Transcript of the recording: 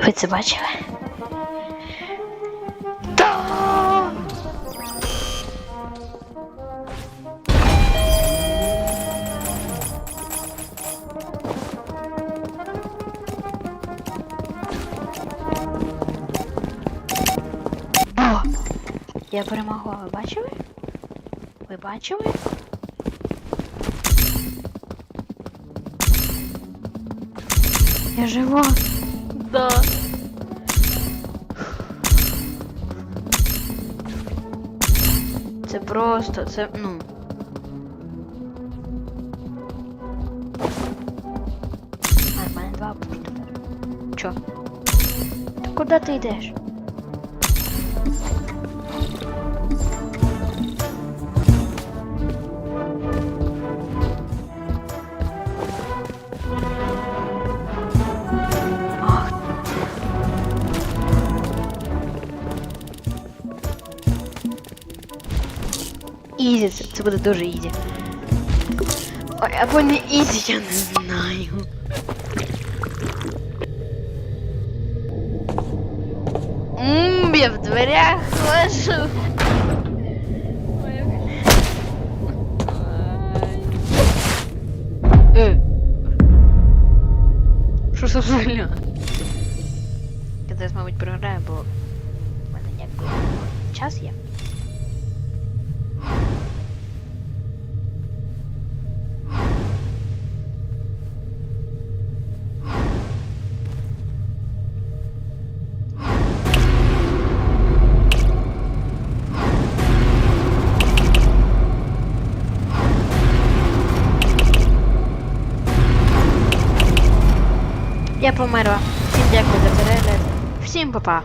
Ви це бачили? Я перемогла, ви бачили? Ви бачили? Я жива. Це просто, це, ну. А, в мене два пункти. Чо? Та куди ти йдеш? Ізі, це, це буде дуже ізі. Ой, або не ізі, я не знаю. Ммм, я в дверях лежу. Е. Що це за ля? Я зараз, мабуть, програю, бо в мене якби час є. Я померла. Всім дякую за перегляд. Всім па-па.